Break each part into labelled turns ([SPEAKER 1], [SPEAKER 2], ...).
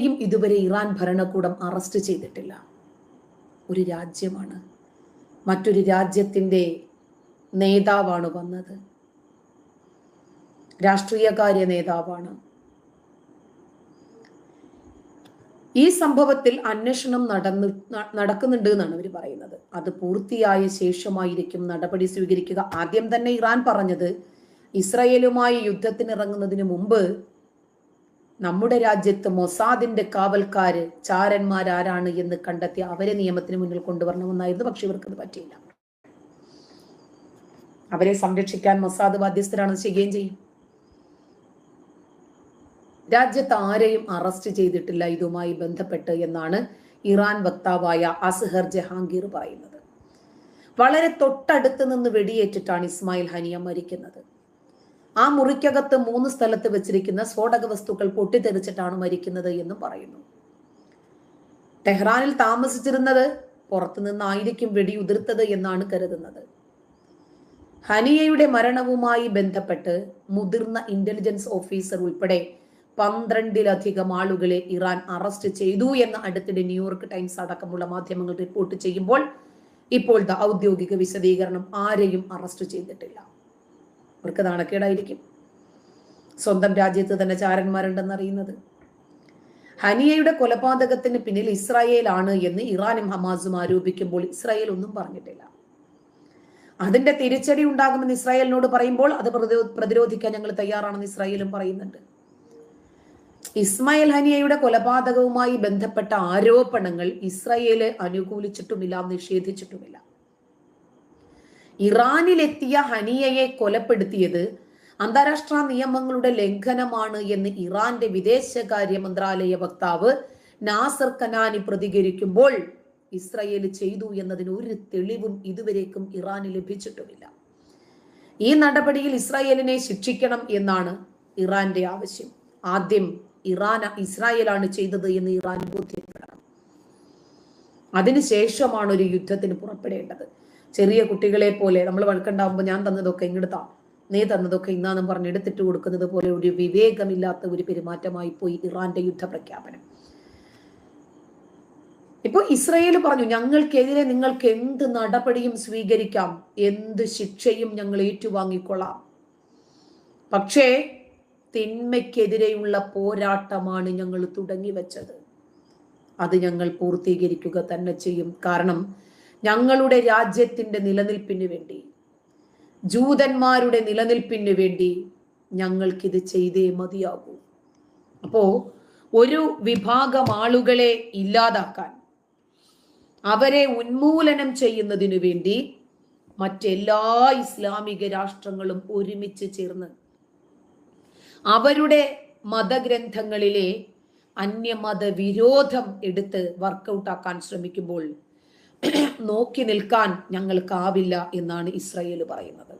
[SPEAKER 1] ആരെയും ഇതുവരെ ഇറാൻ ഭരണകൂടം അറസ്റ്റ് ചെയ്തിട്ടില്ല. ഒരു രാജ്യമാണ്. മറ്റൊരു രാജ്യത്തിന്റെ നേതാവാണ് വന്നത്. രാഷ്ട്രീയകാര്യ നേതാവാണ്. ഈ സംഭവത്തിൽ അന്വേഷണം നടന്നു നടക്കുന്നുണ്ട് എന്നാണ് അവർ പറയുന്നത്. അത് പൂർത്തിയായ ശേഷമായിരിക്കും നടപടി സ്വീകരിക്കുക. ആദ്യം തന്നെ ഇറാൻ പറഞ്ഞത് ഇസ്രയേലുമായി യുദ്ധത്തിനിറങ്ങുന്നതിന് മുമ്പ് നമ്മുടെ രാജ്യത്ത് മൊസാദിന്റെ കാവൽക്കാര് ചാരന്മാരാരാണ് എന്ന് കണ്ടെത്തി അവരെ നിയമത്തിന് മുന്നിൽ കൊണ്ടുവരണമെന്നായിരുന്നു. പക്ഷെ ഇവർക്കത് പറ്റിയില്ല. അവരെ സംരക്ഷിക്കാൻ മൊസാദ് ബാധ്യസ്ഥരാണ്. ചെയ്യുകയും ചെയ്യും. രാജ്യത്ത് ആരെയും അറസ്റ്റ് ചെയ്തിട്ടില്ല. ഇതുമായി ബന്ധപ്പെട്ട് എന്നാണ് ഇറാൻ വക്താവായ അസ്ഹർ ജഹാംഗീർ പറയുന്നത്. വളരെ തൊട്ടടുത്ത് നിന്ന് വെടിയേറ്റിട്ടാണ് ഇസ്മായിൽ ഹനിയ മരിക്കുന്നത്. ആ മുറിക്കകത്ത് മൂന്ന് സ്ഥലത്ത് വെച്ചിരിക്കുന്ന സ്ഫോടക വസ്തുക്കൾ പൊട്ടിത്തെറിച്ചിട്ടാണ് മരിക്കുന്നത് എന്നും പറയുന്നു. ടെഹ്റാനിൽ താമസിച്ചിരുന്നത് പുറത്തുനിന്നായിരിക്കും വെടിയുതിർത്തത് എന്നാണ് കരുതുന്നത്. ഹനിയയുടെ മരണവുമായി ബന്ധപ്പെട്ട് മുതിർന്ന ഇന്റലിജൻസ് ഓഫീസർ ഉൾപ്പെടെ പന്ത്രണ്ടിലധികം ആളുകളെ ഇറാൻ അറസ്റ്റ് ചെയ്തു എന്ന് അടുത്തിടെ ന്യൂയോർക്ക് ടൈംസ് അടക്കമുള്ള മാധ്യമങ്ങൾ റിപ്പോർട്ട് ചെയ്യുമ്പോൾ ഇപ്പോഴത്തെ ഔദ്യോഗിക വിശദീകരണം ആരെയും അറസ്റ്റ് ചെയ്തിട്ടില്ല. അവർക്ക് നാണക്കേടായിരിക്കും. സ്വന്തം രാജ്യത്ത് തന്നെ ചാരന്മാരുണ്ടെന്ന് അറിയുന്നത് ഹനിയയുടെ കൊലപാതകത്തിന് പിന്നിൽ ഇസ്രായേലാണ് എന്ന് ഇറാനും ഹമാസും ആരോപിക്കുമ്പോൾ ഇസ്രായേൽ ഒന്നും പറഞ്ഞിട്ടില്ല. അതിന്റെ തിരിച്ചടി ഉണ്ടാകുമെന്ന് ഇസ്രായേലിനോട് പറയുമ്പോൾ അത് പ്രതിരോധിക്കാൻ ഞങ്ങൾ തയ്യാറാണെന്ന് ഇസ്രായേലും പറയുന്നുണ്ട്. ഇസ്മായിൽ ഹനിയയുടെ കൊലപാതകവുമായി ബന്ധപ്പെട്ട ആരോപണങ്ങൾ ഇസ്രായേൽ അനുകൂലിച്ചിട്ടുമില്ല നിഷേധിച്ചിട്ടുമില്ല. ഇറാനിലെത്തിയ ഹനിയയെ കൊലപ്പെടുത്തിയത് അന്താരാഷ്ട്ര നിയമങ്ങളുടെ ലംഘനമാണ് എന്ന് ഇറാന്റെ വിദേശകാര്യ മന്ത്രാലയ വക്താവ് നാസർ കനാനി പ്രതികരിക്കുമ്പോൾ ഇസ്രയേൽ ചെയ്തു എന്നതിന് ഒരു തെളിവും ഇതുവരേക്കും ഇറാന് ലഭിച്ചിട്ടുമില്ല. ഈ നടപടിയിൽ ഇസ്രായേലിനെ ശിക്ഷിക്കണം എന്നാണ് ഇറാന്റെ ആവശ്യം. ആദ്യം ഇറാൻ ഇസ്രായേലാണ് ചെയ്തത് എന്ന് ഇറാൻ ബോധ്യപ്പെടണം. അതിനുശേഷമാണ് ഒരു യുദ്ധത്തിന് പുറപ്പെടേണ്ടത്. ചെറിയ കുട്ടികളെ പോലെ നമ്മൾ വഴക്കുണ്ടാവുമ്പോൾ ഞാൻ തന്നതൊക്കെ ഇങ്ങെടുത്താം നീ തന്നതൊക്കെ ഇന്നാന്നും പറഞ്ഞ് എടുത്തിട്ട് കൊടുക്കുന്നത് പോലെ ഒരു വിവേകമില്ലാത്ത ഒരു പെരുമാറ്റമായി പോയി ഇറാന്റെ യുദ്ധ പ്രഖ്യാപനം ഇപ്പൊ ഇസ്രയേൽ പറഞ്ഞു ഞങ്ങൾക്കെതിരെ നിങ്ങൾക്ക് എന്ത് നടപടിയും സ്വീകരിക്കാം എന്ത് ശിക്ഷയും ഞങ്ങൾ ഏറ്റുവാങ്ങിക്കൊള്ളാം. പക്ഷേ തിന്മയ്ക്കെതിരെയുള്ള പോരാട്ടമാണ് ഞങ്ങൾ തുടങ്ങി വെച്ചത് അത് ഞങ്ങൾ പൂർത്തീകരിക്കുക തന്നെ ചെയ്യും. കാരണം ഞങ്ങളുടെ രാജ്യത്തിന്റെ നിലനിൽപ്പിന് വേണ്ടി ജൂതന്മാരുടെ നിലനിൽപ്പിന് വേണ്ടി ഞങ്ങൾക്കിത് ചെയ്തേ മതിയാകൂ. അപ്പോ ഒരു വിഭാഗം ആളുകളെ ഇല്ലാതാക്കാൻ അവരെ ഉന്മൂലനം ചെയ്യുന്നതിനു വേണ്ടി മറ്റെല്ലാ ഇസ്ലാമിക രാഷ്ട്രങ്ങളും ഒരുമിച്ച് ചേർന്ന് അവരുടെ മതഗ്രന്ഥങ്ങളിലെ അന്യമത വിരോധം എടുത്ത് വർക്കൗട്ടാക്കാൻ ശ്രമിക്കുമ്പോൾ നോക്കി നിൽക്കാൻ ഞങ്ങൾക്കാവില്ല എന്നാണ് ഇസ്രയേൽ പറയുന്നത്.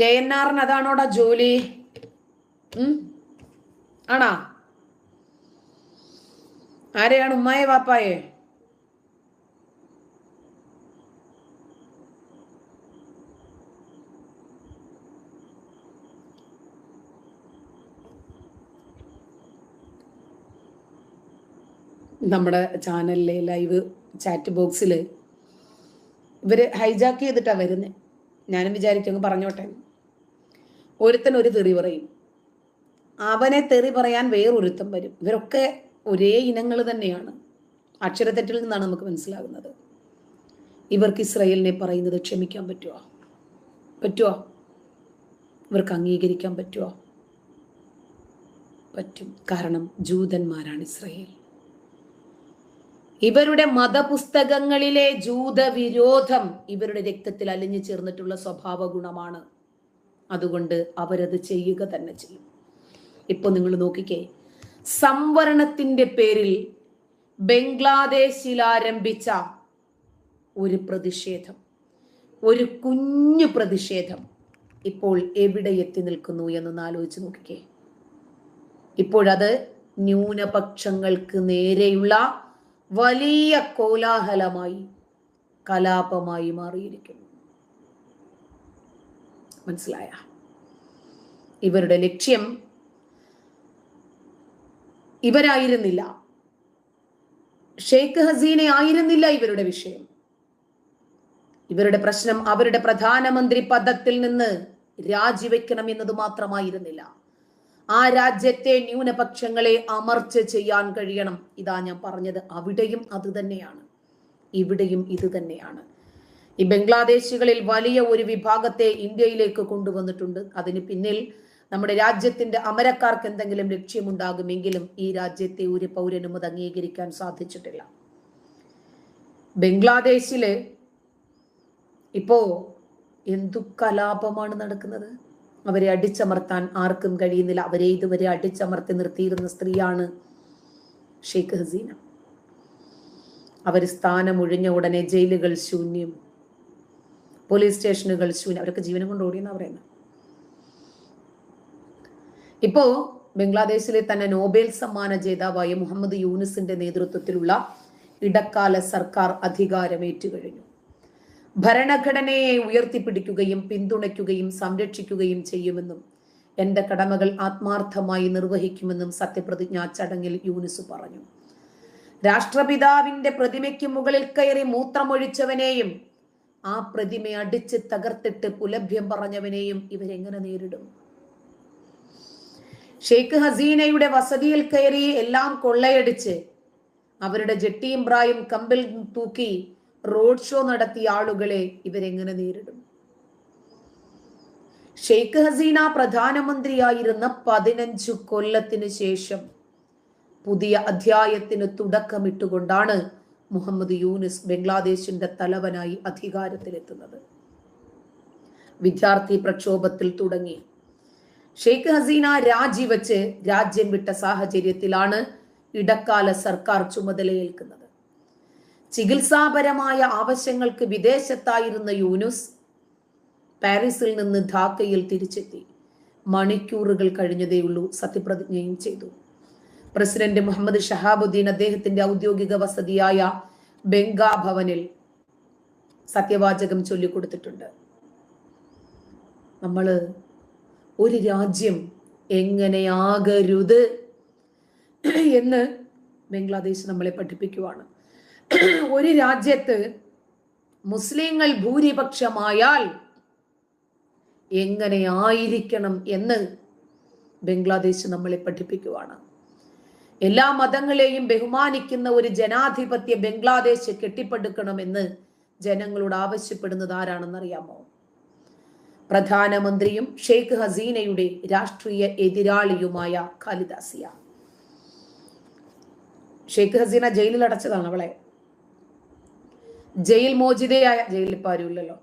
[SPEAKER 1] കെ എൻ ആറിന് അതാണോടാ ജോലി? ആണാ? ആരെയാണ് ഉമ്മായെ വാപ്പായെ? നമ്മുടെ ചാനലിലെ ലൈവ് ചാറ്റ് ബോക്സിൽ ഇവർ ഹൈജാക്ക് ചെയ്തിട്ടാണ് വരുന്നത് ഞാനും വിചാരിക്കും അങ്ങ് പറഞ്ഞോട്ടെ. ഒരുത്തൻ ഒരു തെറി പറയും. അവനെ തെറി പറയാൻ വേറൊരുത്തം വരും. ഇവരൊക്കെ ഒരേ ഇനങ്ങൾ തന്നെയാണ്. അക്ഷരത്തെറ്റിൽ നിന്നാണ് നമുക്ക് മനസ്സിലാകുന്നത് ഇവർക്ക് ഇസ്രയേലിനെ പറയുന്നത് ക്ഷമിക്കാൻ പറ്റുമോ പറ്റുമോ ഇവർക്ക് അംഗീകരിക്കാൻ പറ്റുമോ പറ്റും. കാരണം ജൂതന്മാരാണ് ഇസ്രയേൽ. ഇവരുടെ മതപുസ്തകങ്ങളിലെ ജൂതവിരോധം ഇവരുടെ രക്തത്തിൽ അലിഞ്ഞു ചേർന്നിട്ടുള്ള സ്വഭാവ ഗുണമാണ്. അതുകൊണ്ട് അവരത് ചെയ്യുക തന്നെ ചെയ്യും. ഇപ്പൊ നിങ്ങൾ നോക്കിക്കേ സംവരണത്തിന്റെ പേരിൽ ബംഗ്ലാദേശിൽ ആരംഭിച്ച ഒരു പ്രതിഷേധം ഒരു കുഞ്ഞു പ്രതിഷേധം ഇപ്പോൾ എവിടെ എത്തി നിൽക്കുന്നു എന്നൊന്ന് ആലോചിച്ച് നോക്കിക്കേ. ഇപ്പോഴത് ന്യൂനപക്ഷങ്ങൾക്ക് നേരെയുള്ള വലിയ കോലാഹലമായി കലാപമായി മാറിയിരിക്കുന്നു. മനസ്സിലായ? ഇവരുടെ ലക്ഷ്യം ഇവരായിരുന്നില്ല. ഷെയ്ഖ് ഹസീന ആയിരുന്നില്ല ഇവരുടെ വിഷയം. ഇവരുടെ പ്രശ്നം അവരുടെ പ്രധാനമന്ത്രി പദത്തിൽ നിന്ന് രാജിവെക്കണം എന്നത് മാത്രമായിരുന്നില്ല. ആ രാജ്യത്തെ ന്യൂനപക്ഷങ്ങളെ അമർച്ച ചെയ്യാൻ കഴിയണം. ഇതാ ഞാൻ പറഞ്ഞത്. അവിടെയും അത് തന്നെയാണ്. ഇവിടെയും ഇത് തന്നെയാണ്. ഈ ബംഗ്ലാദേശികളിൽ വലിയ ഒരു വിഭാഗത്തെ ഇന്ത്യയിലേക്ക് കൊണ്ടുവന്നിട്ടുണ്ട്. അതിന് പിന്നിൽ നമ്മുടെ രാജ്യത്തിന്റെ അമരക്കാർക്ക് എന്തെങ്കിലും ലക്ഷ്യമുണ്ടാകുമെങ്കിലും ഈ രാജ്യത്തെ ഒരു പൗരനും അത് അംഗീകരിക്കാൻ സാധിച്ചിട്ടില്ല. ബംഗ്ലാദേശിൽ ഇപ്പോ എന്തു കലാപമാണ് നടക്കുന്നത്? അവരെ അടിച്ചമർത്താൻ ആർക്കും കഴിയുന്നില്ല. അവരെ ഇതുവരെ അടിച്ചമർത്തി നിർത്തിയിരുന്ന സ്ത്രീയാണ് ഷെയ്ഖ് ഹസീന. അവർ സ്ഥാനം ഒഴിഞ്ഞ ഉടനെ ജയിലുകൾ ശൂന്യം. പോലീസ് സ്റ്റേഷനുകൾ ശൂന്യം. അവരൊക്കെ ജീവനം കൊണ്ട് ഓടിയെന്നാ പറയുന്നത് ഇപ്പോ ബംഗ്ലാദേശിലെ തന്നെ നോബേൽ സമ്മാന ജേതാവായ മുഹമ്മദ് യൂനിസിന്റെ നേതൃത്വത്തിലുള്ള ഇടക്കാല സർക്കാർ അധികാരമേറ്റു കഴിഞ്ഞു ഭരണഘടനയെ ഉയർത്തിപ്പിടിക്കുകയും പിന്തുണയ്ക്കുകയും സംരക്ഷിക്കുകയും ചെയ്യുമെന്നും എന്റെ കടമകൾ ആത്മാർത്ഥമായി നിർവഹിക്കുമെന്നും സത്യപ്രതിജ്ഞാ ചടങ്ങിൽ യൂനിസ് പറഞ്ഞു. രാഷ്ട്രപിതാവിന്റെ പ്രതിമയ്ക്ക് മുകളിൽ കയറി മൂത്രമൊഴിച്ചവനെയും ആ പ്രതിമ അടിച്ച് തകർത്തിട്ട് പുലഭ്യം പറഞ്ഞവനെയും ഇവരെങ്ങനെ നേരിടും? ഷെയ്ഖ് ഹസീനയുടെ വസതിയിൽ കയറി എല്ലാം കൊള്ളയടിച്ച് അവരുടെ ജെട്ടിയും ബ്രായും കമ്പിൽ തൂക്കി റോഡ് ഷോ നടത്തിയ ആളുകളെ ഇവരെങ്ങനെ നേരിടും? ഷെയ്ഖ് ഹസീന പ്രധാനമന്ത്രിയായിരുന്ന പതിനഞ്ചു കൊല്ലത്തിനു ശേഷം പുതിയ അധ്യായത്തിന് തുടക്കമിട്ടുകൊണ്ടാണ് മുഹമ്മദ് യൂനിസ് ബംഗ്ലാദേശിന്റെ തലവനായി അധികാരത്തിലെത്തുന്നത്. വിദ്യാർത്ഥി പ്രക്ഷോഭത്തിൽ തുടങ്ങി. ഷെയ്ഖ് ഹസീന രാജിവെച്ച് രാജ്യം വിട്ട സാഹചര്യത്തിലാണ് ഇടക്കാല സർക്കാർ ചുമതലയേൽക്കുന്നത്. ചികിത്സാപരമായ ആവശ്യങ്ങൾക്ക് വിദേശത്തായിരുന്ന യൂനുസ് പാരീസിൽ നിന്ന് ധാക്കയിൽ തിരിച്ചെത്തി. മണിക്കൂറുകൾ കഴിഞ്ഞതേയുള്ളൂ സത്യപ്രതിജ്ഞയും ചെയ്തു. പ്രസിഡന്റ് മുഹമ്മദ് ഷഹാബുദ്ദീൻ അദ്ദേഹത്തിന്റെ ഔദ്യോഗിക വസതിയായ ബംഗാ ഭവനിൽ സത്യവാചകം ചൊല്ലിക്കൊടുത്തിട്ടുണ്ട്. നമ്മൾ ഒരു രാജ്യം എങ്ങനെയാകരുത് എന്ന് ബംഗ്ലാദേശ് നമ്മളെ പഠിപ്പിക്കുവാണ്. ഒരു രാജ്യത്ത് മുസ്ലിങ്ങൾ ഭൂരിപക്ഷമായാൽ എങ്ങനെ ആയിരിക്കണം എന്ന് ബംഗ്ലാദേശ് നമ്മളെ പഠിപ്പിക്കുവാണ്. എല്ലാ മതങ്ങളെയും ബഹുമാനിക്കുന്ന ഒരു ജനാധിപത്യ ബംഗ്ലാദേശ് കെട്ടിപ്പടുക്കണമെന്ന് ജനങ്ങളോട് ആവശ്യപ്പെടുന്നത് ആരാണെന്നറിയാമോ? പ്രധാനമന്ത്രിയും ഷെയ്ഖ് ഹസീനയുടെ രാഷ്ട്രീയ എതിരാളിയുമായ ഖാലിദാസിയ ഷെയ്ഖ് ഹസീന ജയിലിൽ അടച്ചതാണ് അവളെ. ജയിൽ മോചിതയായ ജയിലിൽ ആരുമില്ലല്ലോ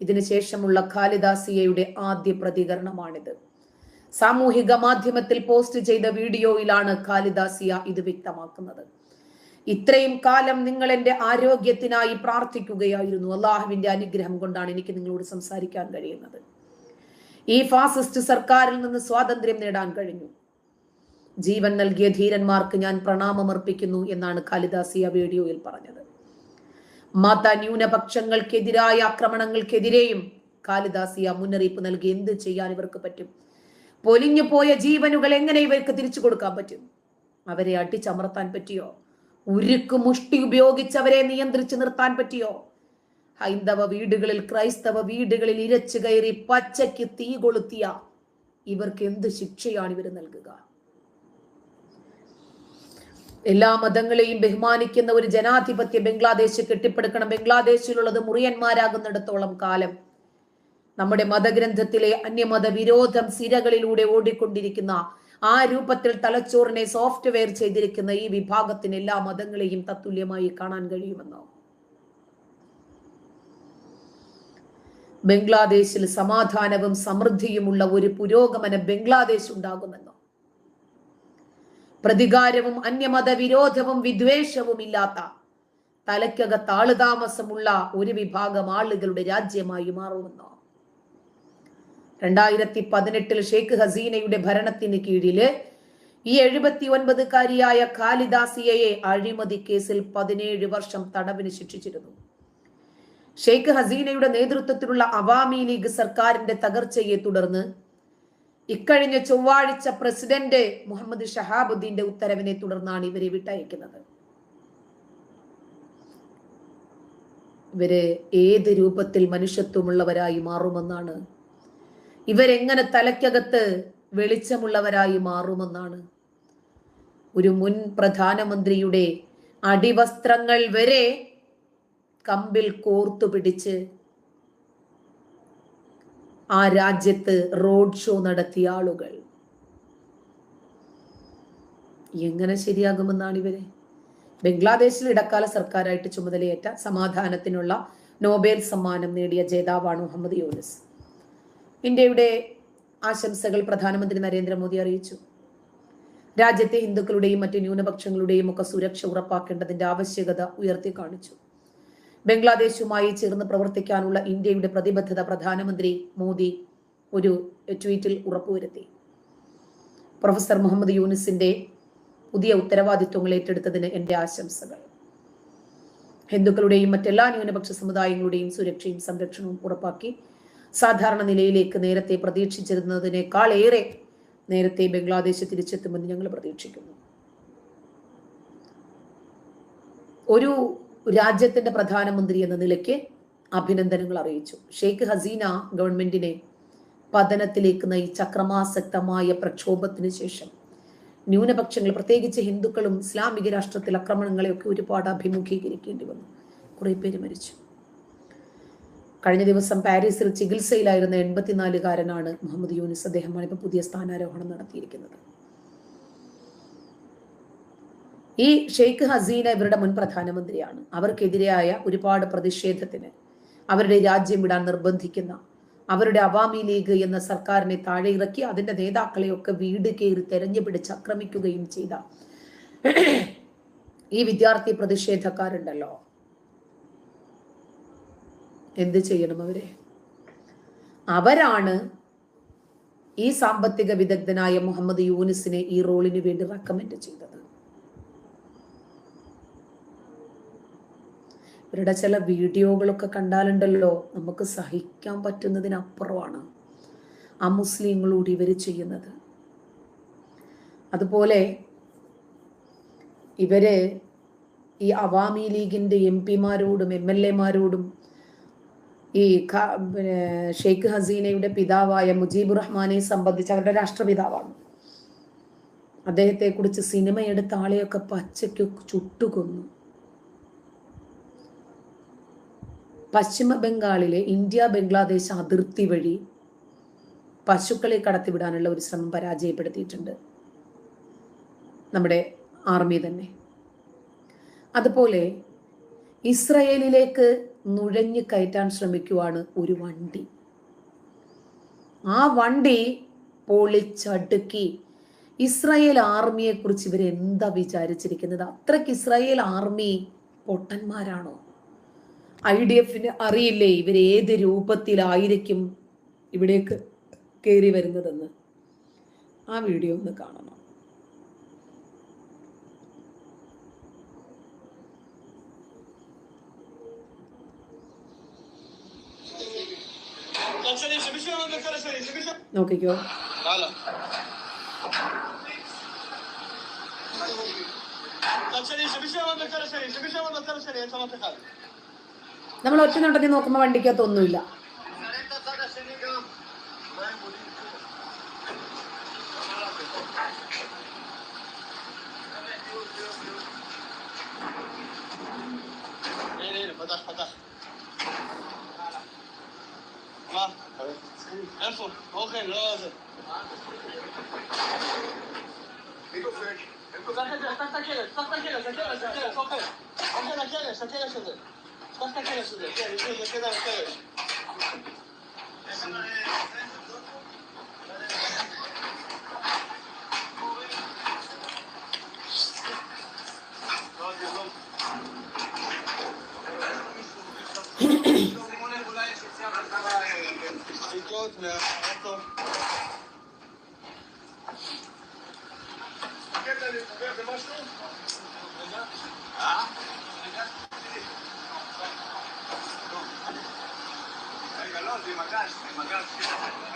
[SPEAKER 1] ഇതിനുശേഷമുള്ള ഖാലിദാസിയയുടെ ആദ്യ പ്രതികരണമാണിത്. സാമൂഹിക മാധ്യമത്തിൽ പോസ്റ്റ് ചെയ്ത വീഡിയോയിലാണ് ഖാലിദാസിയ ഇത് വ്യക്തമാക്കുന്നത്. ഇത്രയും കാലം നിങ്ങൾ എന്റെ ആരോഗ്യത്തിനായി പ്രാർത്ഥിക്കുകയായിരുന്നു. അള്ളാഹുവിന്റെ അനുഗ്രഹം കൊണ്ടാണ് എനിക്ക് നിങ്ങളോട് സംസാരിക്കാൻ കഴിയുന്നത്. ഈ ഫാസിസ്റ്റ് സർക്കാരിൽ നിന്ന് സ്വാതന്ത്ര്യം നേടാൻ കഴിഞ്ഞു. ജീവൻ നൽകിയ ധീരന്മാർക്ക് ഞാൻ പ്രണാമമർപ്പിക്കുന്നു എന്നാണ് കാളിദാസിയ വീഡിയോയിൽ പറഞ്ഞത്. മത ന്യൂനപക്ഷങ്ങൾക്കെതിരായ ആക്രമണങ്ങൾക്കെതിരെയും കാളിദാസിയ മുന്നറിയിപ്പ് നൽകി എന്ത് ചെയ്യാൻ ഇവർക്ക് പറ്റും? പൊലിഞ്ഞു പോയ ജീവനുകൾ എങ്ങനെ ഇവർക്ക് തിരിച്ചു കൊടുക്കാൻ പറ്റും? അവരെ അടിച്ചമർത്താൻ പറ്റിയോ? ഉരുക്ക് മുഷ്ടി ഉപയോഗിച്ചവരെ നിയന്ത്രിച്ചു നിർത്താൻ പറ്റിയോ? ഹൈന്ദവ വീടുകളിൽ ക്രൈസ്തവ വീടുകളിൽ ഇരച്ചു കയറി പച്ചയ്ക്ക് തീ കൊളുത്തിയ ഇവർക്ക് എന്ത് ശിക്ഷയാണ് ഇവർ നൽകുക? എല്ലാ മതങ്ങളെയും ബഹുമാനിക്കുന്ന ഒരു ജനാധിപത്യ ബംഗ്ലാദേശ് കെട്ടിപ്പടുക്കണം. ബംഗ്ലാദേശിലുള്ളത് മുറിയന്മാരാകുന്നിടത്തോളം കാലം നമ്മുടെ മതഗ്രന്ഥത്തിലെ അന്യമത വിരോധം സിരകളിലൂടെ ഓടിക്കൊണ്ടിരിക്കുന്ന ആ രൂപത്തിൽ തലച്ചോറിനെ സോഫ്റ്റ്വെയർ ചെയ്തിരിക്കുന്ന ഈ വിഭാഗത്തിന് എല്ലാ മതങ്ങളെയും തത്തുല്യമായി കാണാൻ കഴിയുമെന്നോ? ബംഗ്ലാദേശിൽ സമാധാനവും സമൃദ്ധിയുമുള്ള ഒരു പുരോഗമന ബംഗ്ലാദേശ് ഉണ്ടാകുമെന്നോ? പ്രതികാരവും അന്യമത വിരോധവും വിദ്വേഷവും ഇല്ലാത്ത തലയ്ക്കകത്ത് ആളുതാമസമുള്ള ഒരു വിഭാഗം ആളുകളുടെ രാജ്യമായി മാറുമെന്നോ? രണ്ടായിരത്തി പതിനെട്ടിൽ ഷെയ്ഖ് ഹസീനയുടെ ഭരണത്തിന് കീഴിൽ ഈ എഴുപത്തി ഒൻപതുകാരിയായ ഖാലിദാസിയയെ അഴിമതി കേസിൽ പതിനേഴ് വർഷം തടവിന് ശിക്ഷിച്ചിരുന്നു. ഷെയ്ഖ് ഹസീനയുടെ നേതൃത്വത്തിലുള്ള അവാമി ലീഗ് സർക്കാരിന്റെ തകർച്ചയെ തുടർന്ന് ഇക്കഴിഞ്ഞ ചൊവ്വാഴ്ച പ്രസിഡന്റ് മുഹമ്മദ് ഷഹാബുദ്ദീന്റെ ഉത്തരവിനെ തുടർന്നാണ് ഇവരെ വിട്ടയക്കുന്നത്. ഇവർ ഏത് രൂപത്തിൽ മനുഷ്യത്വമുള്ളവരായി മാറുമെന്നാണ്? ഇവരെങ്ങനെ തലയ്ക്കകത്ത് വെളിച്ചമുള്ളവരായി മാറുമെന്നാണ്? ഒരു മുൻ പ്രധാനമന്ത്രിയുടെ അടിവസ്ത്രങ്ങൾ വരെ കമ്പിൽ കോർത്തു പിടിച്ച് ആ രാജ്യത്ത് റോഡ് ഷോ നടത്തിയ ആളുകൾ. എങ്ങനെ ശരിയാകുമെന്നാണ് ഇവരെ? ബംഗ്ലാദേശിൽ ഇടക്കാല സർക്കാരായിട്ട് ചുമതലയേറ്റ സമാധാനത്തിനുള്ള നോബേൽ സമ്മാനം നേടിയ ജേതാവാണ് മുഹമ്മദ് യോനസ്. ഇന്ത്യയുടെ ആശംസകൾ പ്രധാനമന്ത്രി നരേന്ദ്രമോദി അറിയിച്ചു. രാജ്യത്തെ ഹിന്ദുക്കളുടെയും മറ്റ് ന്യൂനപക്ഷങ്ങളുടെയും ഒക്കെ സുരക്ഷ ഉറപ്പാക്കേണ്ടതിന്റെ ആവശ്യകത ഉയർത്തി കാണിച്ചു ബംഗ്ലാദേശുമായി ചേർന്ന് പ്രവർത്തിക്കാനുള്ള ഇന്ത്യയുടെ പ്രതിബദ്ധത പ്രധാനമന്ത്രി മോദി ഒരു ട്വീറ്റിൽ ഉറപ്പുവരുത്തി. പ്രൊഫസർ മുഹമ്മദ് യൂനിസിന്റെ പുതിയ ഉത്തരവാദിത്വങ്ങൾ ഏറ്റെടുത്തതിന് എന്റെ ആശംസകൾ. ഹിന്ദുക്കളുടെയും മറ്റെല്ലാ ന്യൂനപക്ഷ സമുദായങ്ങളുടെയും സുരക്ഷയും സംരക്ഷണവും ഉറപ്പാക്കി സാധാരണ നിലയിലേക്ക് നേരത്തെ പ്രതീക്ഷിച്ചിരുന്നതിനേക്കാൾ ഏറെ നേരത്തെ ബംഗ്ലാദേശ് തിരിച്ചെത്തുമെന്ന് ഞങ്ങൾ പ്രതീക്ഷിക്കുന്നു. ഒരു രാജ്യത്തിന്റെ പ്രധാനമന്ത്രി എന്ന നിലയ്ക്ക് അഭിനന്ദനങ്ങൾ അറിയിച്ചു. ഷെയ്ഖ് ഹസീന ഗവൺമെന്റിനെ പതനത്തിലേക്ക് നയിച്ച അക്രമാസക്തമായ പ്രക്ഷോഭത്തിന് ശേഷം ന്യൂനപക്ഷങ്ങൾ പ്രത്യേകിച്ച് ഹിന്ദുക്കളും ഇസ്ലാമിക രാഷ്ട്രത്തിൽ ആക്രമണങ്ങളെയൊക്കെ ഒരുപാട് അഭിമുഖീകരിക്കേണ്ടി വന്നു. കുറെ പേര് മരിച്ചു. കഴിഞ്ഞ ദിവസം പാരീസിൽ ചികിത്സയിലായിരുന്ന എൺപത്തിനാലുകാരനാണ് മുഹമ്മദ് യൂനിസ്. അദ്ദേഹമാണ് ഇപ്പൊ പുതിയ സ്ഥാനാരോഹണം നടത്തിയിരിക്കുന്നത്. ഈ ഷെയ്ഖ് ഹസീന ഇവരുടെ മുൻ പ്രധാനമന്ത്രിയാണ്. അവർക്കെതിരായ ഒരുപാട് പ്രതിഷേധത്തിന് അവരുടെ രാജ്യം വിടാൻ നിർബന്ധിക്കുന്ന അവരുടെ അവാമി ലീഗ് എന്ന സർക്കാരിനെ താഴെ ഇറക്കി അതിന്റെ നേതാക്കളെയൊക്കെ വീട് കയറി തെരഞ്ഞു പിടിച്ച് ആക്രമിക്കുകയും ചെയ്ത ഈ വിദ്യാർത്ഥി പ്രതിഷേധക്കാരുണ്ടല്ലോ. എന്ത് ചെയ്യണം അവരെ? അവരാണ് ഈ സാമ്പത്തിക വിദഗ്ധനായ മുഹമ്മദ് യൂനിസിനെ ഈ റോളിന് വേണ്ടി റെക്കമെൻഡ് ചെയ്തത്. ഇവരുടെ ചില വീഡിയോകളൊക്കെ കണ്ടാലുണ്ടല്ലോ നമുക്ക് സഹിക്കാൻ പറ്റുന്നതിനപ്പുറമാണ് ആ മുസ്ലിങ്ങളോട് ഇവർ ചെയ്യുന്നത്. അതുപോലെ ഇവർ ഈ അവാമി ലീഗിന്റെ എം പിമാരോടും എം എൽ എമാരോടും ഈ ഷെയ്ഖ് ഹസീനയുടെ പിതാവായ മുജീബ് റഹ്മാനെ സംബന്ധിച്ച് അവരുടെ രാഷ്ട്രപിതാവാണ്. അദ്ദേഹത്തെക്കുറിച്ച് കുറിച്ച് സിനിമ എടുത്ത ആളെയൊക്കെ പച്ചയ്ക്ക് ചുട്ടുകൊന്നു. പശ്ചിമ ബംഗാളിലെ ഇന്ത്യ ബംഗ്ലാദേശ് അതിർത്തി വഴി പശുക്കളെ കടത്തിവിടാനുള്ള ഒരു ശ്രമം പരാജയപ്പെടുത്തിയിട്ടുണ്ട്. നമ്മുടെ ആർമി തന്നെ. അതുപോലെ ഇസ്രയേലിലേക്ക് നുഴഞ്ഞു കയറ്റാൻ ശ്രമിക്കുവാണ് ഒരു വണ്ടി. ആ വണ്ടി പൊളിച്ചടുക്കി ഇസ്രായേൽ ആർമിയെക്കുറിച്ച് ഇവർ എന്താ വിചാരിച്ചിരിക്കുന്നത്? അത്രയ്ക്ക് ഇസ്രായേൽ ആർമി പൊട്ടന്മാരാണോ? ഐ ഡി എഫിന് അറിയില്ലേ ഇവർ ഏത് രൂപത്തിലായിരിക്കും ഇവിടേക്ക് കയറി വരുന്നതെന്ന്? ആ വീഡിയോ ഒന്ന് കാണണം. നോക്കിക്കോ. നമ്മൾ ഒറ്റ നോട്ടത്തിൽ നോക്കുമ്പോൾ വണ്ടിക്കകത്തൊന്നുമില്ല
[SPEAKER 2] איפה? אוכל, לא זה. מי דופק? קח את זה, קח את הכלב, קח את הכלב, זה כלב, זה כלב, אוכל. אוכל הכלב, הכלב הזה. Hasta que eso de qué, eso de qué da ustedes. Eso no es... Gott, mehr. Also. Kennt ihr den Werte Maschinen? Emagrar, emagrar.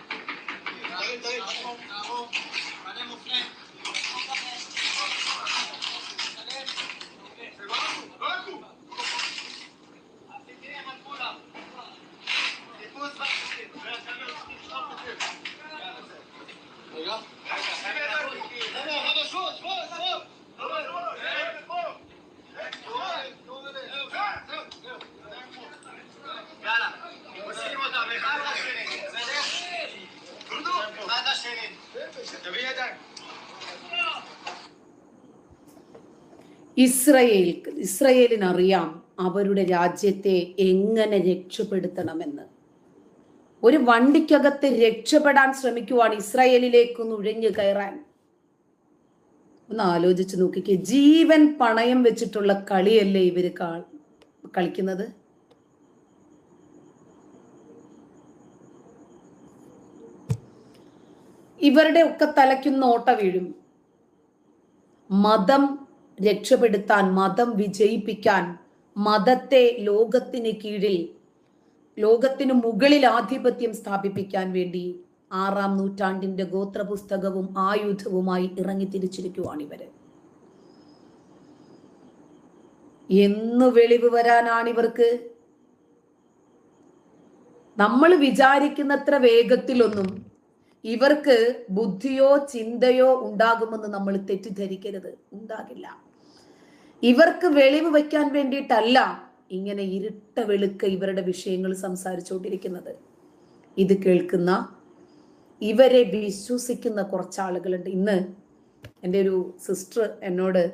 [SPEAKER 1] Israel ഇസ്രയേലിനറിയാം അവരുടെ രാജ്യത്തെ എങ്ങനെ രക്ഷപ്പെടുത്തണമെന്ന്. ഒരു വണ്ടിക്കകത്ത് രക്ഷപ്പെടാൻ ശ്രമിക്കുവാണ് ഇസ്രയേലിലേക്ക് നുഴഞ്ഞു കയറാൻ. ഒന്ന് ആലോചിച്ച് നോക്കിക്കേ ജീവൻ പണയം വെച്ചിട്ടുള്ള കളിയല്ലേ ഇവർ കളിക്കുന്നത്? ഇവരുടെ ഒക്കെ തലയ്ക്കുന്ന ഓട്ട വീഴും. മതം രക്ഷപ്പെടുത്താൻ മതം വിജയിപ്പിക്കാൻ മതത്തെ ലോകത്തിന് കീഴിൽ ലോകത്തിന് മുകളിൽ ആധിപത്യം സ്ഥാപിപ്പിക്കാൻ വേണ്ടി ആറാം നൂറ്റാണ്ടിന്റെ ഗോത്രപുസ്തകവും ആയുധവുമായി ഇറങ്ങി തിരിച്ചിരിക്കുവാണ് ഇവർ. എന്ന് വെളിവ് വരാനാണ് ഇവർക്ക്. നമ്മൾ വിചാരിക്കുന്നത്ര വേഗത്തിലൊന്നും ഇവർക്ക് ബുദ്ധിയോ ചിന്തയോ ഉണ്ടാകുമെന്ന് നമ്മൾ തെറ്റിദ്ധരിക്കരുത്. ഉണ്ടാകില്ല. ഇവർക്ക് വെളിവ് വയ്ക്കാൻ വേണ്ടിയിട്ടല്ല ഇങ്ങനെ ഇരുട്ട വെളുക്ക ഇവരുടെ വിഷയങ്ങൾ സംസാരിച്ചുകൊണ്ടിരിക്കുന്നത്. ഇത് കേൾക്കുന്ന ഇവരെ വിശ്വസിക്കുന്ന കുറച്ച് ആളുകളുണ്ട് ഇന്ന് എന്റെ ഒരു സിസ്റ്റർ എന്നോട്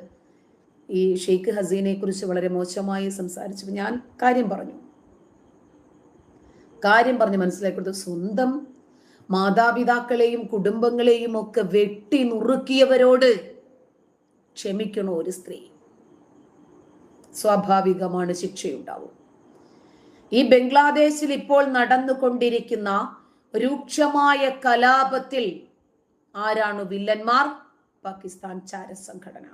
[SPEAKER 1] ഈ ഷെയ്ഖ് ഹസീനെ കുറിച്ച് വളരെ മോശമായി സംസാരിച്ചു. ഞാൻ കാര്യം പറഞ്ഞു. കാര്യം പറഞ്ഞ് മനസ്സിലാക്കി സ്വന്തം മാതാപിതാക്കളെയും കുടുംബങ്ങളെയും ഒക്കെ വെട്ടി നുറുക്കിയവരോട് ക്ഷമിക്കണോ ഒരു സ്ത്രീ? സ്വാഭാവികമാണ് ശിക്ഷയുണ്ടാവും. ഈ ബംഗ്ലാദേശിൽ ഇപ്പോൾ നടന്നുകൊണ്ടിരിക്കുന്ന രൂക്ഷമായ കലാപത്തിൽ ആരാണ് വില്ലന്മാർ? പാകിസ്ഥാൻ ചാര സംഘടന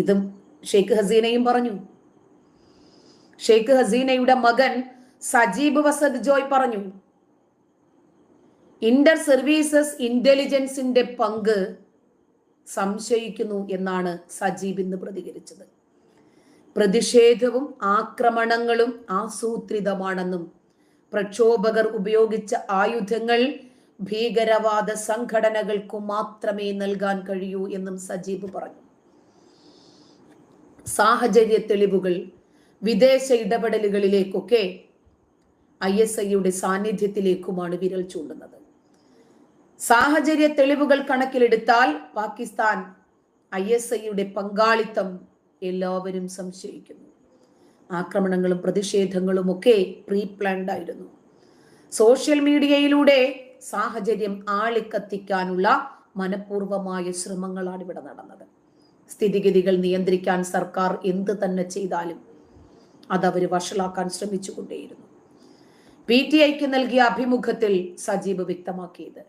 [SPEAKER 1] ഇതും ഷെയ്ഖ് ഹസീനയും പറഞ്ഞു. ഷെയ്ഖ് ഹസീനയുടെ മകൻ സജീബ് വസദ് ജോയ് പറഞ്ഞു. ഇന്റർ സർവീസസ് ഇന്റലിജൻസിന്റെ പങ്ക് സംശയിക്കുന്നു എന്നാണ് സജീബ് ഇന്ന് പ്രതികരിച്ചത്. പ്രതിഷേധവും ആക്രമണങ്ങളും ആസൂത്രിതമാണെന്നും പ്രക്ഷോഭകർ ഉപയോഗിച്ച ആയുധങ്ങൾ ഭീകരവാദ സംഘടനകൾക്കു മാത്രമേ നൽകാൻ കഴിയൂ എന്നും സജീബ് പറഞ്ഞു. സാഹചര്യ തെളിവുകൾ വിദേശ ഇടപെടലുകളിലേക്കൊക്കെ ഐ എസ് ഐയുടെ സാന്നിധ്യത്തിലേക്കുമാണ് വിരൽ ചൂണ്ടുന്നത്. സാഹചര്യ തെളിവുകൾ കണക്കിലെടുത്താൽ പാകിസ്ഥാൻ ഐ എസ് ഐയുടെ പങ്കാളിത്തം എല്ലാവരും സംശയിക്കുന്നു. ആക്രമണങ്ങളും പ്രതിഷേധങ്ങളും ഒക്കെ പ്രീ പ്ലാൻഡ് ആയിരുന്നു. സോഷ്യൽ മീഡിയയിലൂടെ സാഹചര്യം ആളിക്കത്തിക്കാനുള്ള മനഃപൂർവമായ ശ്രമങ്ങളാണ് ഇവിടെ നടന്നത്. സ്ഥിതിഗതികൾ നിയന്ത്രിക്കാൻ സർക്കാർ എന്ത് തന്നെ ചെയ്താലും അതവർ വഷളാക്കാൻ ശ്രമിച്ചുകൊണ്ടേയിരുന്നു. പി ടി ഐക്ക് നൽകിയ അഭിമുഖത്തിൽ സജീബ് വ്യക്തമാക്കിയത്.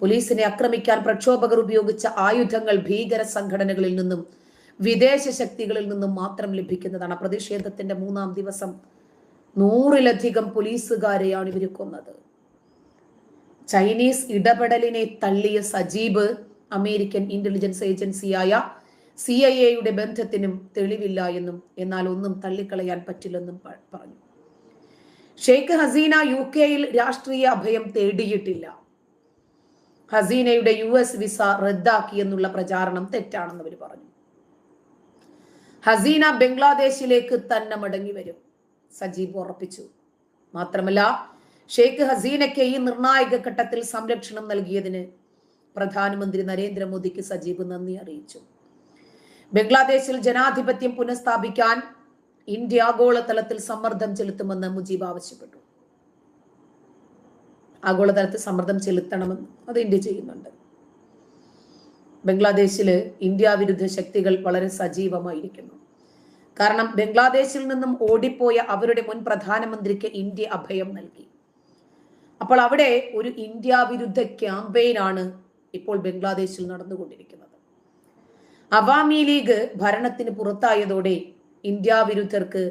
[SPEAKER 1] പോലീസിനെ ആക്രമിക്കാൻ പ്രക്ഷോഭകർ ഉപയോഗിച്ച ആയുധങ്ങൾ ഭീകര സംഘടനകളിൽ നിന്നും വിദേശ ശക്തികളിൽ നിന്നും മാത്രം ലഭിക്കുന്നതാണ് പ്രതിഷേധത്തിന്റെ മൂന്നാം ദിവസം. നൂറിലധികം പോലീസുകാരെയാണ് ഇവർ കൊന്നത്. ചൈനീസ് ഇടപെടലിനെ തള്ളിയ സജീബ് അമേരിക്കൻ ഇന്റലിജൻസ് ഏജൻസിയായ സി ഐ എയുടെ ബന്ധത്തിനും തെളിവില്ല എന്നും എന്നാൽ ഒന്നും തള്ളിക്കളയാൻ പറ്റില്ലെന്നും പറഞ്ഞു. ഷെയ്ഖ് ഹസീന യു കെയിൽ രാഷ്ട്രീയ അഭയം തേടിയിട്ടില്ല. ഹസീനയുടെ യു എസ് വിസ റദ്ദാക്കിയെന്നുള്ള പ്രചാരണം തെറ്റാണെന്ന് അവർ പറഞ്ഞു. ഹസീന ബംഗ്ലാദേശിലേക്ക് തന്നെ മടങ്ങി വരും. സജീബ് ഉറപ്പിച്ചു. മാത്രമല്ല ഷെയ്ഖ് ഹസീനയ്ക്ക് ഈ നിർണായക ഘട്ടത്തിൽ സംരക്ഷണം നൽകിയതിന് പ്രധാനമന്ത്രി നരേന്ദ്രമോദിക്ക് സജീബ് നന്ദി അറിയിച്ചു. ബംഗ്ലാദേശിൽ ജനാധിപത്യം പുനഃസ്ഥാപിക്കാൻ ഇന്ത്യ ആഗോളതലത്തിൽ സമ്മർദ്ദം ചെലുത്തുമെന്ന് മുജീബ് ആവശ്യപ്പെട്ടു. ആഗോളതലത്തിൽ സമ്മർദ്ദം ചെലുത്തണമെന്ന് അത് ഇന്ത്യ ചെയ്യുന്നുണ്ട്. ബംഗ്ലാദേശിൽ ഇന്ത്യ വിരുദ്ധ ശക്തികൾ വളരെ സജീവമായിരിക്കുന്നു. കാരണം ബംഗ്ലാദേശിൽ നിന്നും ഓടിപ്പോയ അവരുടെ മുൻ പ്രധാനമന്ത്രിക്ക് ഇന്ത്യ അഭയം നൽകി. അപ്പോൾ അവിടെ ഒരു ഇന്ത്യ വിരുദ്ധ ക്യാമ്പയിനാണ് ഇപ്പോൾ ബംഗ്ലാദേശിൽ നടന്നുകൊണ്ടിരിക്കുന്നത്. അവാമി ലീഗ് ഭരണത്തിന് പുറത്തായതോടെ ഇന്ത്യ വിരുദ്ധർക്ക്